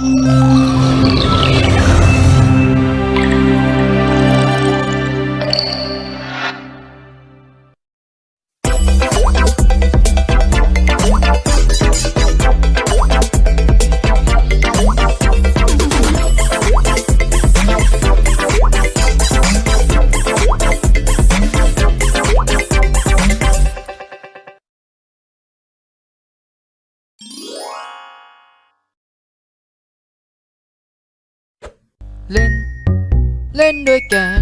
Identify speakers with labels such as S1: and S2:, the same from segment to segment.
S1: Música เล่น เล่นด้วยกัน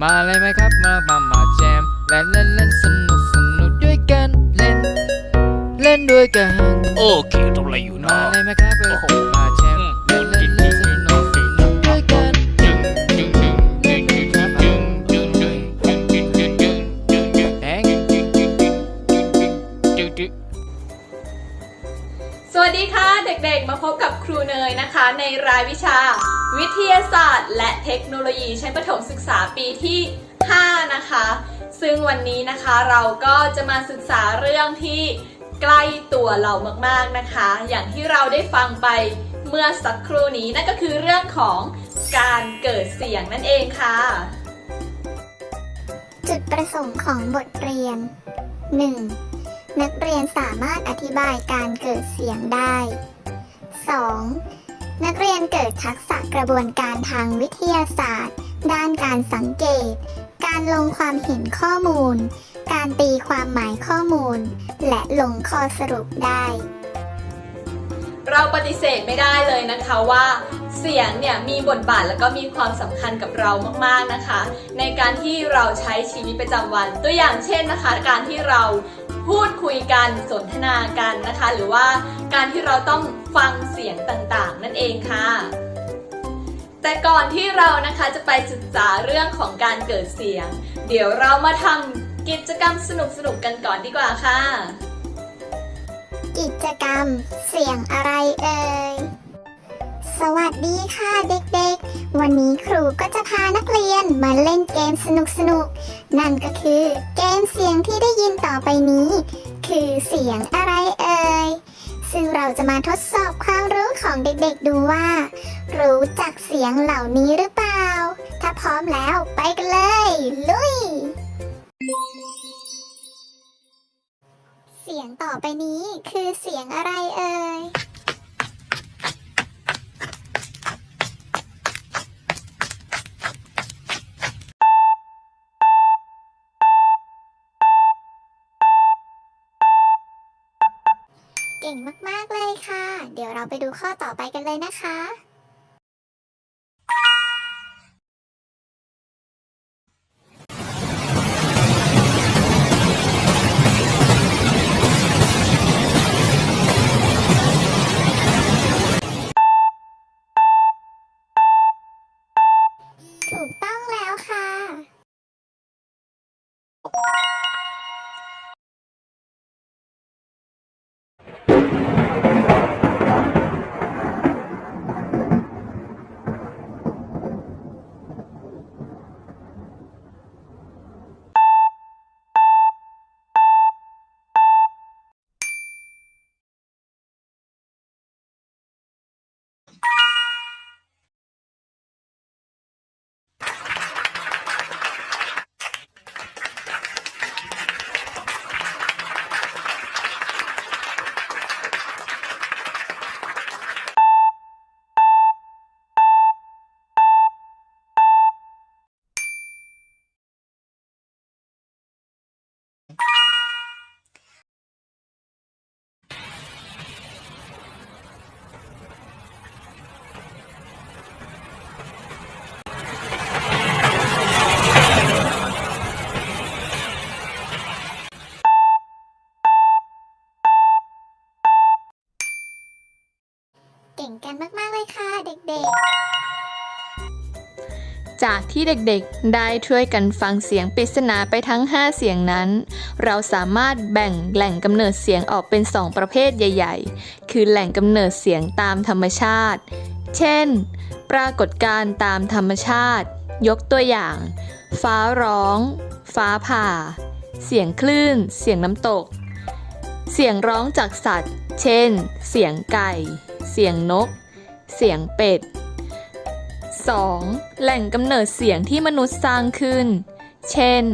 S1: มาเลยไหมครับมามามาแจมเล่นเล่นเล่นสนุกสนุกด้วยกันเล่น เล่นด้วยกัน
S2: โอเคทำอะไรอยู่
S1: มา
S2: เนาะ
S1: เลยไหมครับ
S2: โอ้โห
S1: มาแจมเล่นเล่นเล่นสนุกสนุกด้วยกัน
S2: เล่นด้วยครับ
S1: แอง
S3: สวัสดีค่ะ เด็กๆ มาพบกับครูเน ยนะคะ ในรายวิชา วิทยาศาสตร์ และเทคโนโลยีชั้นประถมศึกษาปีที่ 5 นะคะ ซึ่งวันนี้นะคะเราก็จะมาศึกษาเรื่องที่ใกล้ตัวเรามากๆนะคะ อย่างที่เราได้ฟังไปเมื่อสักครู่นี้นั่นก็คือเรื่องของการเกิดเสียงนั่นเองค่ะ
S4: จุดประสงค์ของบทเรียน 1. นักเรียนสามารถอธิบายการเกิดเสียงได้ 2. นักเรียนเกิดทักษะกระบวนการทางวิทยาศาสตร์ ด้านการสังเกต การลงความเห็นข้อมูล การตีความหมายข้อมูล และลงข้อสรุปได้
S3: เราปฏิเสธไม่ได้เลยนะคะว่าเสียงเนี่ยมีบทบาทแล้วก็มีความสำคัญกับเรามากๆนะคะ ในการที่เราใช้ชีวิตประจำวัน ตัวอย่างเช่นนะคะ การที่เรา พูดคุยกันสนทนากันนะคะ หรือว่าการที่เราต้องฟังเสียงต่างๆ นั่นเองค่ะ แต่ก่อนที่เรานะคะจะไปศึกษาเรื่องของการเกิดเสียง เดี๋ยวเรามาทำกิจกรรมสนุกๆกันก่อนดีกว่าค่ะ
S4: กิจกรรมเสียงอะไรเอ่ย สวัสดีค่ะเด็กๆ วันนี้ครูก็จะพานักเรียนมาเล่นเกมสนุกๆนั่นก็คือเกมเสียงที่ได้ยินต่อไปนี้ คือเสียงอะไรเอ่ย ซึ่งเราจะมาทดสอบความรู้ของเด็กๆดูว่า รู้จักเสียงเหล่านี้หรือเปล่า ถ้าพร้อมแล้วไปกันเลย ลุย เสียงต่อไปนี้คือเสียงอะไรเอ่ย ดี๋ยวเราไปดูข้อต่อไปกันเลยนะคะ
S5: จากที่เด็กๆ ได้ช่วยกันฟังเสียงปริศนาไปทั้ง 5 เสียงนั้น เราสามารถแบ่งแหล่งกำเนิดเสียงออกเป็น 2 ประเภทใหญ่ ๆ คือแหล่งกำเนิดเสียงตามธรรมชาติ เช่น ปรากฏการณ์ตามธรรมชาติ ยกตัวอย่าง ฟ้าร้อง ฟ้าผ่า เสียงคลื่น เสียงน้ำตก เสียงร้องจากสัตว์
S3: เช่น เสียงไก่ เสียงนก เสียงเป็ด 2. แหล่งกำเนิดเสียงที่มนุษย์สร้างขึ้น เช่น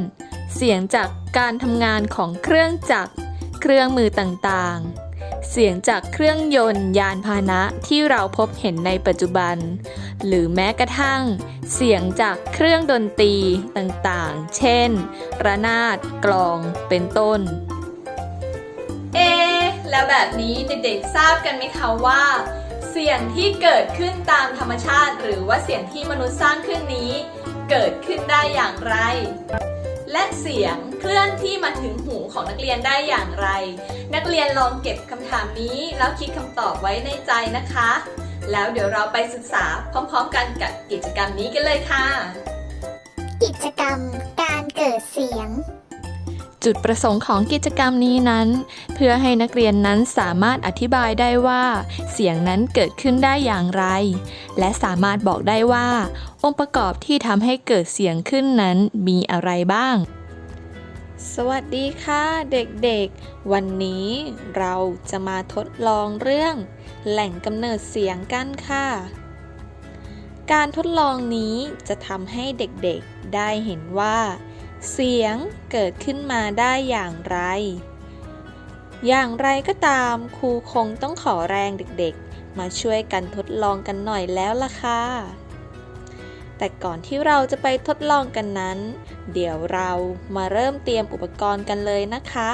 S3: เสียงจากการทำงานของเครื่องจักร เครื่องมือต่างๆ เสียงจากเครื่องยนต์ยานพาหนะที่เราพบเห็นในปัจจุบัน หรือแม้กระทั่ง เสียงจากเครื่องดนตรีต่างๆ เช่น ระนาด กลอง เป็นต้น
S6: เอ แล้วแบบนี้เด็กๆทราบกันไหมคะว่า สียงที่เกิดขึ้นตามธรรมชาติ หรือว่าเสียงที่มนุษย์สร้างขึ้นนี้ เกิดขึ้นได้อย่างไร และเสียงเคลื่อนที่มาถึงหูของนักเรียนได้อย่างไร นักเรียนลองเก็บคำถามนี้ แล้วคิดคำตอบไว้ในใจนะคะ แล้วเดี๋ยวเราไปศึกษาพร้อมๆ กันกับกิจกรรมนี้กันเลยค่ะ
S4: กิจกรรมการเกิดเสียง
S3: จุดประสงค์ของกิจกรรมนี้นั้น เพื่อให้นักเรียนนั้นสามารถอธิบายได้ว่า เสียงนั้นเกิดขึ้นได้อย่างไร และสามารถบอกได้ว่า องค์ประกอบที่ทำให้เกิดเสียงขึ้นนั้นมีอะไรบ้าง สวัสดีค่ะ เด็กๆ วันนี้เราจะมาทดลองเรื่อง แหล่งกำเนิดเสียงกันค่ะการทดลองนี้จะทำให้เด็กๆ ได้เห็นว่า เสียงเกิดขึ้นมาได้อย่างไร อย่างไรก็ตามครูคงต้องขอแรงเด็กๆ มาช่วยกันทดลองกันหน่อยแล้วล่ะค่ะ แต่ก่อนที่เราจะไปทดลองกันนั้น เดี๋ยวเรามาเริ่มเตรียมอุปกรณ์กันเลยนะคะ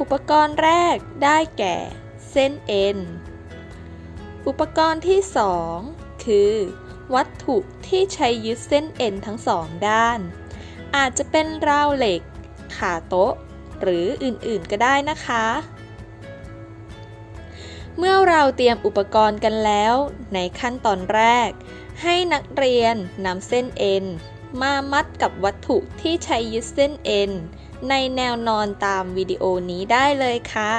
S3: อุปกรณ์แรกได้แก่ เส้นเอ็น อุปกรณ์ที่ 2 คือ วัตถุที่ใช้ยึดเส้นเอ็นทั้งสองด้าน อาจจะเป็นราวเหล็ก ขาโต๊ะ หรืออื่นๆก็ได้นะคะ เมื่อเราเตรียมอุปกรณ์กันแล้ว ในขั้นตอนแรก ให้นักเรียนนำเส้นเอ็นมามัดกับวัตถุที่ใช้ยึดเส้นเอ็นในแนวนอนตามวิดีโอนี้ได้เลยค่ะ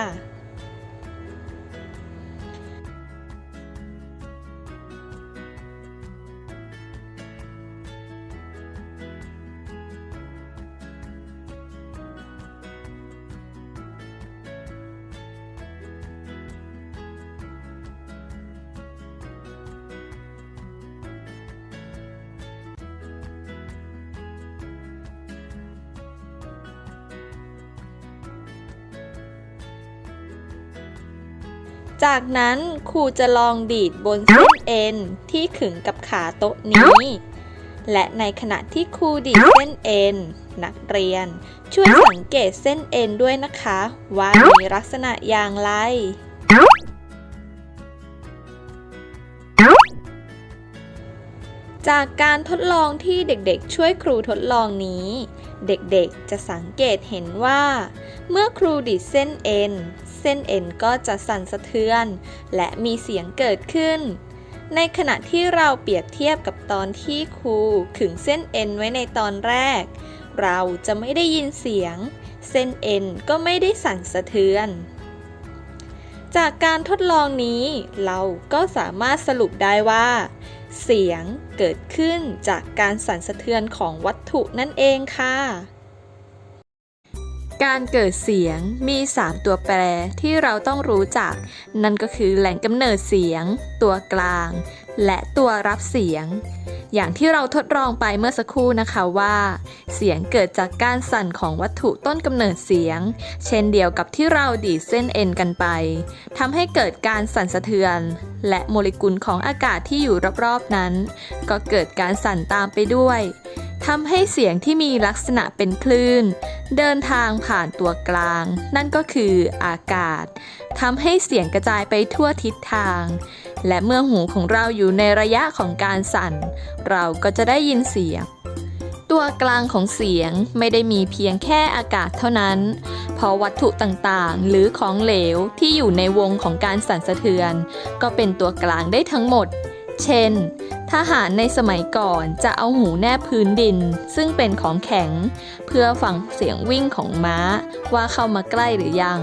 S3: จากนั้นครูจะลองดีดบนเส้นเอ็นที่ขึงกับขาโต๊ะนี้ และในขณะที่ครูดีดเส้นเอ็นนักเรียน ช่วยสังเกตเส้นเอ็นด้วยนะคะ ว่ามีลักษณะอย่างไรจากการทดลองที่เด็กๆ ช่วยครูทดลองนี้ เด็กๆ จะสังเกตเห็นว่า เมื่อครูดีดเส้นเอ็น เส้นเอ็นก็จะสั่นสะเทือน และมีเสียงเกิดขึ้น ในขณะที่เราเปรียบเทียบกับตอนที่ครูขึงเส้นเอ็นไว้ในตอนแรก เราจะไม่ได้ยินเสียง เส้นเอ็นก็ไม่ได้สั่นสะเทือน จากการทดลองนี้ เราก็สามารถสรุปได้ว่า เสียงเกิดขึ้นจากการสั่นสะเทือนของวัตถุนั่นเองค่ะ การเกิดเสียงมี 3 ตัวแปรที่เราต้องรู้จัก นั่นก็คือแหล่งกำเนิดเสียง ตัวกลาง และตัวรับเสียง อย่างที่เราทดลองไปเมื่อสักครู่นะคะว่า เสียงเกิดจากการสั่นของวัตถุต้นกำเนิดเสียง เช่นเดียวกับที่เราดีดเส้นเอ็นกันไปทำให้เกิดการสั่นสะเทือน และโมเลกุลของอากาศที่อยู่รอบๆนั้น ก็เกิดการสั่นตามไปด้วยทำให้เสียงที่มีลักษณะเป็นคลื่น เดินทางผ่านตัวกลาง นั่นก็คืออากาศทำให้เสียงกระจายไปทั่วทิศทาง และเมื่อหูของเราอยู่ในระยะของการสั่น เราก็จะได้ยินเสียง ตัวกลางของเสียงไม่ได้มีเพียงแค่อากาศเท่านั้น เพราะวัตถุต่างๆ หรือของเหลวที่อยู่ในวงของการสั่นสะเทือน ก็เป็นตัวกลางได้ทั้งหมด เช่น ทหารในสมัยก่อนจะเอาหูแนบพื้นดิน ซึ่งเป็นของแข็ง เพื่อฟังเสียงวิ่งของม้าว่าเข้ามาใกล้หรือยัง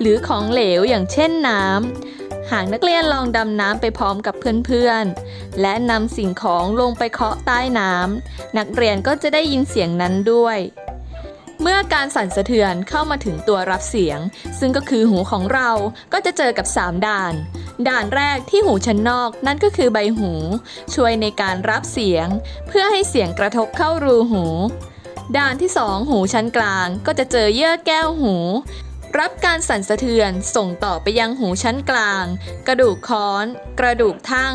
S3: หรือของเหลวอย่างเช่นน้ำ หากนักเรียนลองดำน้ำไปพร้อมกับเพื่อนๆ และนำสิ่งของลงไปเคาะใต้น้ำนักเรียนก็จะได้ยินเสียงนั้นด้วย เมื่อการสั่นสะเทือนเข้ามาถึงตัวรับเสียง ซึ่งก็คือหูของเราก็จะเจอกับ 3 ด่าน ด่านแรกที่หูชั้นนอกนั่นก็คือใบหู ช่วยในการรับเสียง เพื่อให้เสียงกระทบเข้ารูหู ด่านที่ 2 หูชั้นกลางก็จะเจอเยื่อแก้วหู รับการสั่นสะเทือนส่งต่อไปยังหูชั้นกลาง กระดูกค้อน กระดูกทั่ง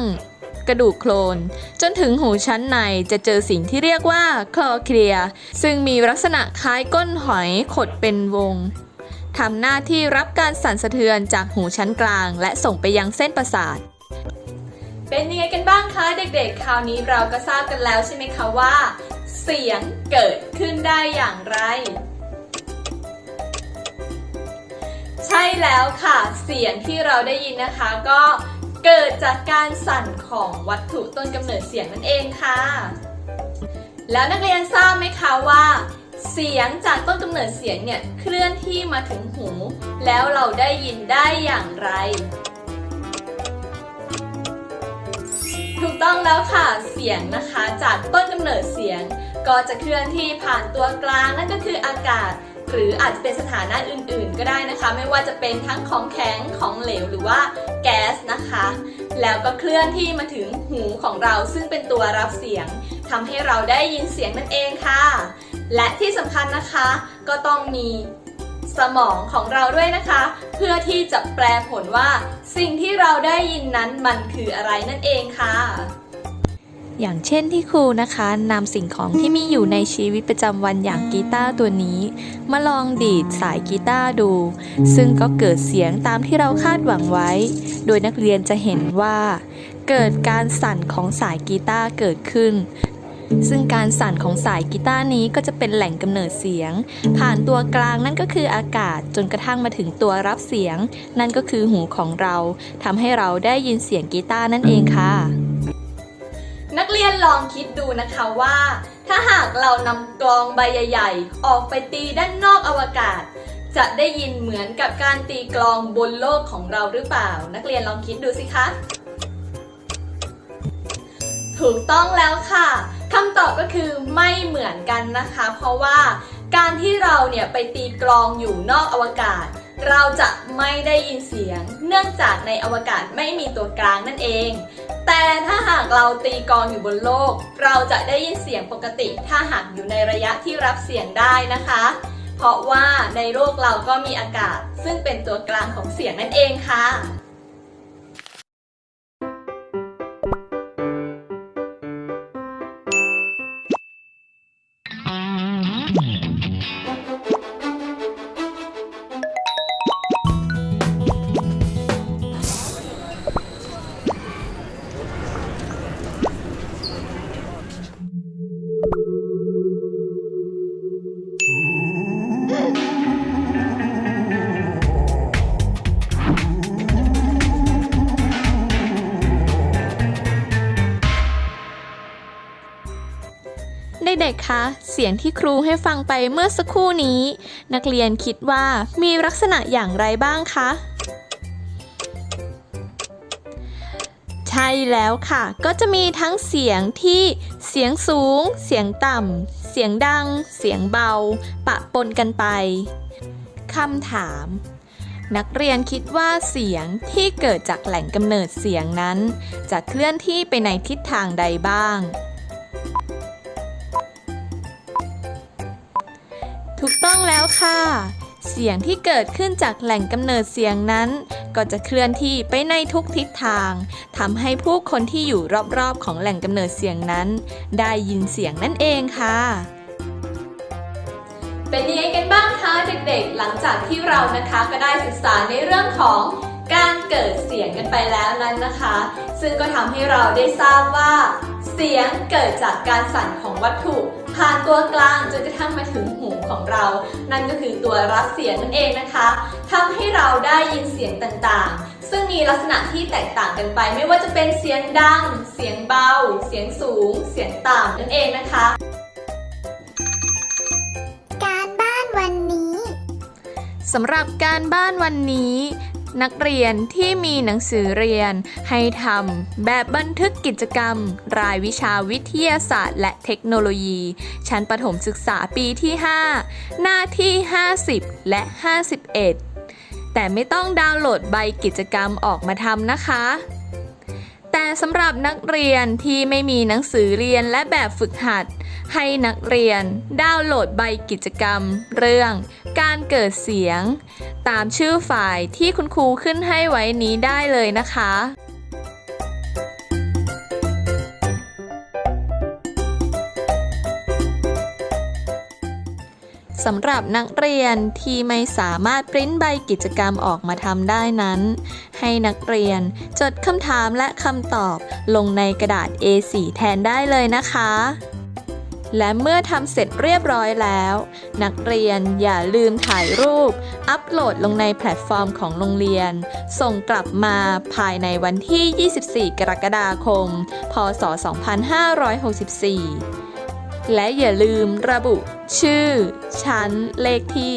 S3: กระดูกโคลน จนถึงหูชั้นในจะเจอสิ่งที่เรียกว่าคลอเคลีย ซึ่งมีลักษณะคล้ายก้นหอยขดเป็นวงทำหน้าที่รับการสั่นสะเทือนจากหูชั้นกลาง และส่งไปยังเส้นประสาท
S6: เป็นยังไงกันบ้างคะเด็กๆ คราวนี้เราก็ทราบกันแล้วใช่ไหมคะว่า เสียงเกิดขึ้นได้อย่างไร ใช่แล้วค่ะ เสียงที่เราได้ยินนะคะก็เกิดจากการสั่นของวัตถุต้นกำเนิดเสียงนั่นเองค่ะ แล้วนักเรียนทราบไหมคะว่า เสียงจากต้นกำเนิดเสียงเนี่ยเคลื่อนที่มาถึงหู แล้วเราได้ยินได้อย่างไร ถูกต้องแล้วค่ะ เสียงนะคะจากต้นกำเนิดเสียง ก็จะเคลื่อนที่ผ่านตัวกลางนั่นก็คืออากาศ หรืออาจจะเป็นสถานะอื่นๆ ก็ได้นะคะ ไม่ว่าจะเป็นทั้งของแข็งของเหลวหรือว่าแก๊สนะคะ แล้วก็เคลื่อนที่มาถึงหูของเราซึ่งเป็นตัวรับเสียงทำให้เราได้ยินเสียงนั่นเองค่ะ และที่สำคัญนะคะก็ต้องมีสมองของเราด้วยนะคะ เพื่อที่จะแปลผลว่า สิ่งที่เราได้ยินนั้นมันคืออะไรนั่นเองค่ะ
S3: อย่างเช่นที่ครูนะคะนำสิ่งของที่มีอยู่ในชีวิตประจำวันอย่างกีตาร์ตัวนี้ มาลองดีดสายกีตาร์ดู ซึ่งก็เกิดเสียงตามที่เราคาดหวังไว้ โดยนักเรียนจะเห็นว่า เกิดการสั่นของสายกีตาร์เกิดขึ้น ซึ่งการสั่นของสายกีตาร์นี้ก็จะเป็นแหล่งกำเนิดเสียง ผ่านตัวกลางนั่นก็คืออากาศจนกระทั่งมาถึงตัวรับเสียง นั่นก็คือหูของเราทำให้เราได้ยินเสียงกีตาร์นั่นเองค่ะ
S6: นักเรียนลองคิดดูนะคะว่า ถ้าหากเรานำกลองใบใหญ่ ๆ ออกไปตีด้านนอกอวกาศ จะได้ยินเหมือนกับการตีกลองบนโลกของเราหรือเปล่า นักเรียนลองคิดดูสิคะ ถูกต้องแล้วค่ะคำตอบก็คือไม่เหมือนกันนะคะ เพราะว่าการที่เราเนี่ยไปตีกลองอยู่นอกอวกาศ เราจะไม่ได้ยินเสียง เนื่องจากในอวกาศไม่มีตัวกลางนั่นเอง แต่ถ้าหากเราตีกองอยู่บนโลก เราจะได้ยินเสียงปกติ ถ้าหากอยู่ในระยะที่รับเสียงได้นะคะ เพราะว่าในโลกเราก็มีอากาศ ซึ่งเป็นตัวกลางของเสียงนั่นเองค่ะ
S3: เด็กๆ คะ เสียงที่ครูให้ฟังไปเมื่อสักครู่นี้ นักเรียนคิดว่ามีลักษณะอย่างไรบ้างคะ ใช่แล้วค่ะ ก็จะมีทั้งเสียงที่เสียงสูง เสียงต่ำ เสียงดัง เสียงเบา ปะปนกันไป คำถาม นักเรียนคิดว่าเสียงที่เกิดจากแหล่งกำเนิดเสียงนั้น จะเคลื่อนที่ไปในทิศทางใดบ้าง ถูกต้องแล้วค่ะ เสียงที่เกิดขึ้นจากแหล่งกำเนิดเสียงนั้น ก็จะเคลื่อนที่ไปในทุกทิศทางทำให้ผู้คนที่อยู่รอบๆ ของแหล่งกำเนิดเสียงนั้น ได้ยินเสียงนั่นเองค่ะ
S6: เป็นยังไงกันบ้างคะเด็กๆ หลังจากที่เรานะคะก็ได้ศึกษาในเรื่องของการเกิดเสียงกันไปแล้วนั้นนะคะ ซึ่งก็ทำให้เราได้ทราบว่า เสียงเกิดจากการสั่นของวัตถุ ผ่านตัวกลางจนกระทั่งมาถึงหูของเรา นั่นก็คือตัวรับเสียงนั่นเองนะคะทำให้เราได้ยินเสียงต่างๆ ซึ่งมีลักษณะที่แตกต่างกันไป ไม่ว่าจะเป็นเสียงดัง เสียงเบา เสียงสูง เสียงต่ำนั่นเองนะคะ
S4: การบ้านวันนี้
S3: สำหรับการบ้านวันนี้ นักเรียนที่มีหนังสือเรียน ให้ทำแบบบันทึกกิจกรรม รายวิชาวิทยาศาสตร์ และเทคโนโลยี ชั้นประถมศึกษาปีที่ 5 หน้าที่ 50 และ 51 แต่ไม่ต้องดาวน์โหลดใบกิจกรรมออกมาทำนะคะ แต่สำหรับนักเรียนที่ไม่มีหนังสือเรียนและแบบฝึกหัด ให้นักเรียนดาวน์โหลดใบกิจกรรม เรื่องการเกิดเสียง ตามชื่อฝ่ายที่คุณครูขึ้นให้ไว้นี้ได้เลยนะคะ สำหรับนักเรียนที่ไม่สามารถปริ้นใบกิจกรรมออกมาทำได้นั้น ให้นักเรียนจดคำถามและคำตอบลงในกระดาษ A4 แทนได้เลยนะคะ และเมื่อทำเสร็จเรียบร้อยแล้ว นักเรียนอย่าลืมถ่ายรูป อัปโหลดลงในแพลตฟอร์มของโรงเรียน ส่งกลับมาภายในวันที่ 24 กรกฎาคม พศ 2564 และอย่าลืมระบุ ชื่อ ชั้น เลขที่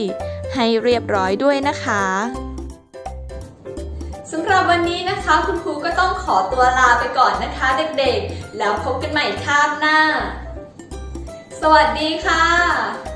S3: ให้เรียบร้อยด้วยนะคะ
S6: สำหรับวันนี้นะคะ คุณครูก็ต้องขอตัวลาไปก่อนนะคะเด็กๆ แล้วพบกันใหม่คาบหน้า สวัสดีค่ะ